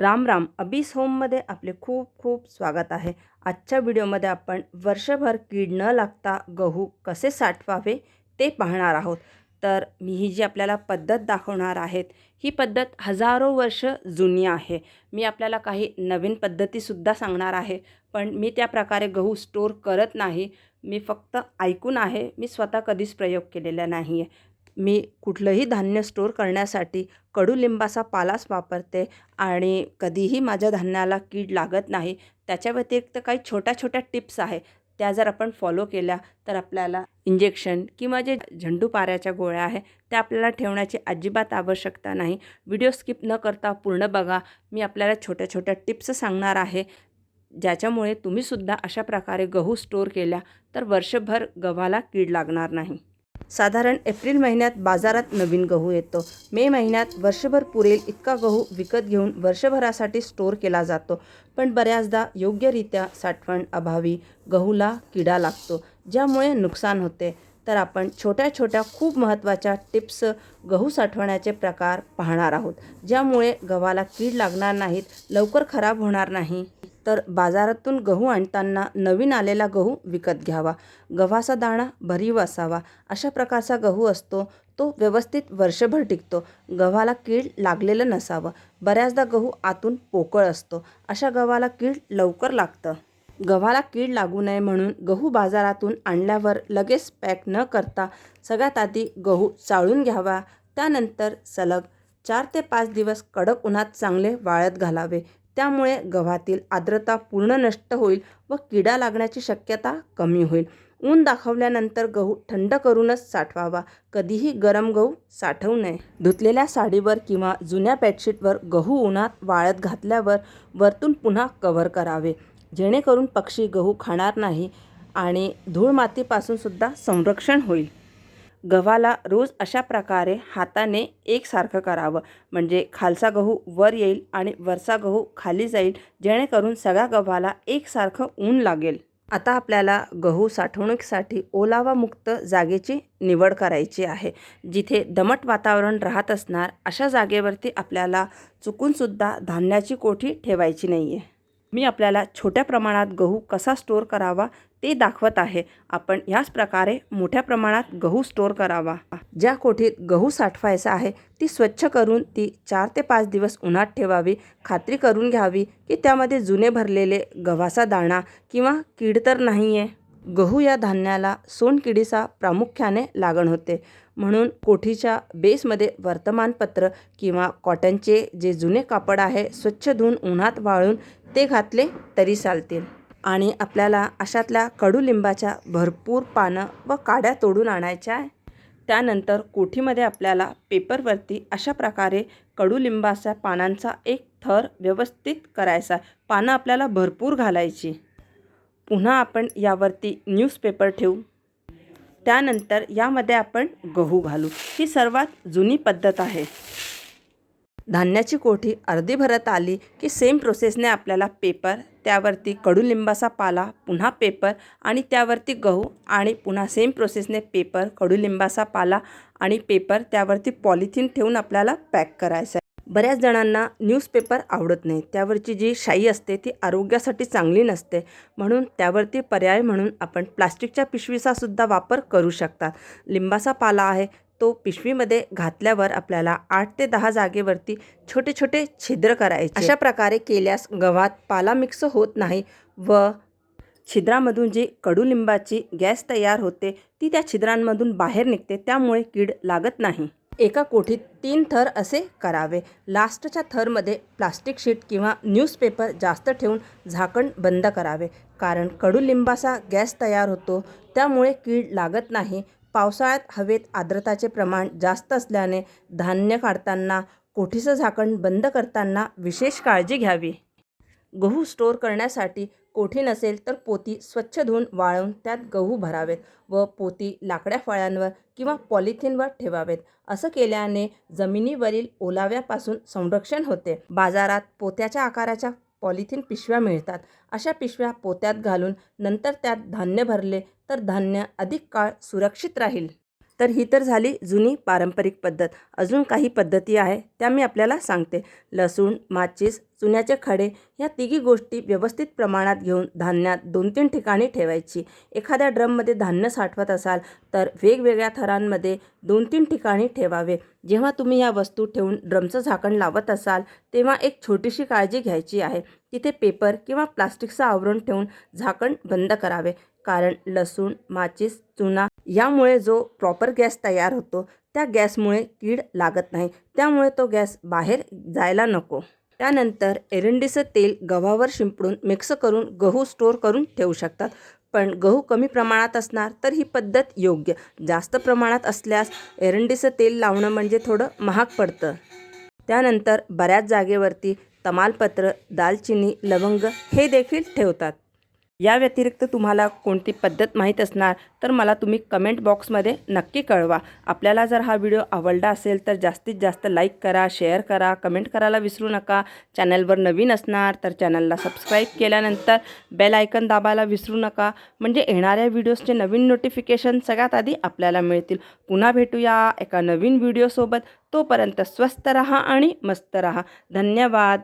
राम राम. अबीस होममध्ये आपले खूप खूप स्वागत आहे. आजच्या व्हिडिओमध्ये आपण वर्षभर कीड न लागता गहू कसे साठवावे ते पाहणार आहोत. तर मी ही जी आपल्याला पद्धत दाखवणार आहेत ही पद्धत हजारो वर्ष जुनी आहे. मी आपल्याला काही नवीन पद्धतीसुद्धा सांगणार आहे पण मी त्या प्रकारे गहू स्टोर करत नाही. मी फक्त ऐकून आहे मी स्वतः कधीच प्रयोग केलेला नाही आहे मी कुठलंही धान्य स्टोर करण्यासाठी कडुलिंबाचा पालाच वापरते आणि कधीही माझ्या धान्याला कीड लागत नाही त्याच्या व्यतिरिक्त काही छोट्या छोट्या टिप्स आहे त्या जर आपण फॉलो केल्या तर आपल्याला इंजेक्शन किंवा जे झेंडूपाऱ्याच्या गोळ्या आहे त्या आपल्याला ठेवण्याची अजिबात आवश्यकता नाही. व्हिडिओ स्किप न करता पूर्ण बघा. मी आपल्याला छोट्या छोट्या टिप्स सांगणार आहे ज्याच्यामुळे तुम्हीसुद्धा अशा प्रकारे गहू स्टोर केल्या तर वर्षभर गव्हाला कीड लागणार नाही. साधारण एप्रिल महिन्यात बाजारात नवीन गहू येतो. मे महिन्यात वर्षभर पुरेल इतका गहू विकत घेऊन वर्षभरासाठी स्टोर केला जातो. पण बऱ्याचदा योग्यरित्या साठवण अभावी गहूला किडा लागतो ज्यामुळे नुकसान होते. तर आपण छोट्या छोट्या खूप महत्त्वाच्या टिप्स गहू साठवण्याचे प्रकार पाहणार आहोत ज्यामुळे गव्हाला कीड लागणार नाहीत लवकर खराब होणार नाही. तर बाजारातून गहू आणताना नवीन आलेला गहू विकत घ्यावा. गव्हाचा दाणा भरीव असावा. अशा प्रकारचा गहू असतो तो व्यवस्थित वर्षभर टिकतो. गव्हाला कीड लागलेलं नसावं. बऱ्याचदा गहू आतून पोकळ असतो. अशा गव्हाला कीड लवकर लागतं. गव्हाला कीड लागू नये म्हणून गहू बाजारातून आणल्यावर लगेच पॅक न करता सगळ्यात आधी गहू चाळून घ्यावा. त्यानंतर सलग चार ते पाच दिवस कडक उन्हात चांगले वाळत घालावे. त्यामुळे गव्हातील आर्द्रता पूर्ण नष्ट होईल व किडा लागण्याची शक्यता कमी होईल. ऊन दाखवल्यानंतर गहू थंड करूनच साठवावा. कधीही गरम गहू साठवू नये. धुतलेल्या साडीवर किंवा जुन्या बेडशीटवर गहू उन्हात वाळत घातल्यावर वरतून पुन्हा कव्हर करावे. जेणेकरून पक्षी गहू खाणार नाही आणि धूळ मातीपासूनसुद्धा संरक्षण होईल. गव्हाला रोज अशा प्रकारे हाताने एकसारखं करावं. म्हणजे खालचा गहू वर येईल आणि वरचा गहू खाली जाईल जेणेकरून सगळ्या गव्हाला एकसारखं ऊन लागेल. आता आपल्याला गहू साठवणुकीसाठी ओलावामुक्त जागेची निवड करायची आहे. जिथे दमट वातावरण राहत असणार अशा जागेवरती आपल्याला चुकूनसुद्धा धान्याची कोठी ठेवायची नाही आहे मी आपल्याला छोट्या प्रमाणात गहू कसा स्टोअर करावा ते दाखवत आहे. आपण ह्याच प्रकारे मोठ्या प्रमाणात गहू स्टोअर करावा. ज्या कोठीत गहू साठवायचा आहे ती स्वच्छ करून ती चार ते पाच दिवस उन्हात ठेवावी. खात्री करून घ्यावी की त्यामध्ये जुने भरलेले गव्हाचा दाणा किंवा कीड तर नाही आहे गहू या धान्याला सोनकिडीचा प्रामुख्याने लागण होते. म्हणून कोठीच्या बेसमध्ये वर्तमानपत्र किंवा कॉटनचे जे जुने कापड आहे स्वच्छ धुवून उन्हात वाळून ते घातले तरी चालतील. आणि आपल्याला अशातल्या कडुलिंबाच्या भरपूर पानं व काड्या तोडून आणायच्या आहे. त्यानंतर कोठीमध्ये आपल्याला पेपरवरती अशा प्रकारे कडुलिंबाच्या पानांचा एक थर व्यवस्थित करायचा पानं आपल्याला भरपूर घालायची. पुन्हा आपण यावरती न्यूजपेपर ठेवू. त्यानंतर यामध्ये आपण गहू घालू. ही सर्वात जुनी पद्धत आहे. धान्याची कोठी अर्धी भरत आली की सेम प्रोसेसने आपल्याला पेपर त्यावरती कडुलिंबाचा पाला पुन्हा पेपर आणि त्यावरती गहू आणि पुन्हा सेम प्रोसेसने पेपर कडुलिंबाचा पाला आणि पेपर त्यावरती पॉलिथिन ठेवून आपल्याला पॅक करायचं आहे. बऱ्याच जणांना न्यूजपेपर आवडत नाही. त्यावरची जी शाई असते ती आरोग्यासाठी चांगली नसते. म्हणून त्यावरती पर्याय म्हणून आपण प्लास्टिकच्या पिशवीचासुद्धा वापर करू शकतात लिंबाचा पाला आहे तो पिशवीमध्ये घातल्यावर आपल्याला आठ ते दहा जागेवरती छोटे छोटे छिद्र करायचे. अशा प्रकारे केल्यास गव्हात पाला मिक्स होत नाही व छिद्रामधून जी कडुलिंबाची गॅस तयार होते ती त्या छिद्रांमधून बाहेर निघते त्यामुळे कीड लागत नाही. एका कोठीत तीन थर असे करावे. लास्टच्या थरमध्ये प्लास्टिक शीट किंवा न्यूजपेपर जास्त ठेवून झाकण बंद करावे. कारण कडुलिंबाचा गॅस तयार होतो त्यामुळे कीड लागत नाही. पावसाळ्यात हवेत आर्द्रताचे प्रमाण जास्त असल्याने धान्य काढताना कोठीचं झाकण बंद करताना विशेष काळजी घ्यावी. गहू स्टोअर करण्यासाठी कोठी नसेल तर पोती स्वच्छ धुवून वाळवून त्यात गहू भरावेत व पोती लाकड्या फळ्यांवर किंवा पॉलिथिनवर ठेवावेत. असं केल्याने जमिनीवरील ओलाव्यापासून संरक्षण होते. बाजारात पोत्याच्या आकाराच्या पॉलिथिन पिशव्या मिळतात. अशा पिशव्या पोत्यात घालून नंतर त्यात धान्य भरले तर धान्य अधिक काळ सुरक्षित राहील. तर ही तर झाली जुनी पारंपरिक पद्धत. अजून काही पद्धती आहे त्या मी आपल्याला सांगते. लसूण माचीस चुन्याचे खडे या तिघी गोष्टी व्यवस्थित प्रमाणात घेऊन धान्यात दोन तीन ठिकाणी ठेवायची. एखाद्या ड्रममध्ये धान्य साठवत असाल तर वेगवेगळ्या थरांमध्ये दोन तीन ठिकाणी ठेवावे. जेव्हा तुम्ही या वस्तू ठेवून ड्रमचं झाकण लावत असाल तेव्हा एक छोटीशी काळजी घ्यायची आहे. तिथे पेपर किंवा प्लास्टिकचं आवरण ठेवून झाकण बंद करावे. कारण लसूण माचीस चुना यामुळे जो प्रॉपर गॅस तयार होतो त्या गॅसमुळे कीड लागत नाही. त्यामुळे तो गॅस बाहेर जायला नको. त्यानंतर एरंडीचं तेल गव्हावर शिंपडून मिक्स करून गहू स्टोअर करून ठेवू शकतात. पण गहू कमी प्रमाणात असणार तर ही पद्धत योग्य. जास्त प्रमाणात असल्यास एरंडीचं तेल लावणं म्हणजे थोडं महाग पडतं. त्यानंतर बऱ्याच जागेवरती तमालपत्र दालचिनी लवंग हे देखील ठेवतात. या व्यतिरिक्त तुम्हाला कोणती पद्धत माहीत असणार तर मला तुम्ही कमेंट बॉक्समध्ये नक्की कळवा. आपल्याला जर हा व्हिडिओ आवडला असेल तर जास्तीत जास्त लाईक करा शेअर करा कमेंट करायला विसरू नका. चॅनलवर नवीन असणार तर चॅनलला सबस्क्राईब केल्यानंतर बेल आयकन दाबायला विसरू नका. म्हणजे येणाऱ्या व्हिडिओजचे नवीन नोटिफिकेशन सगळ्यात आधी आपल्याला मिळतील. पुन्हा भेटूया एका नवीन व्हिडिओसोबत तोपर्यंत स्वस्त रहा आणि मस्त रहा. धन्यवाद.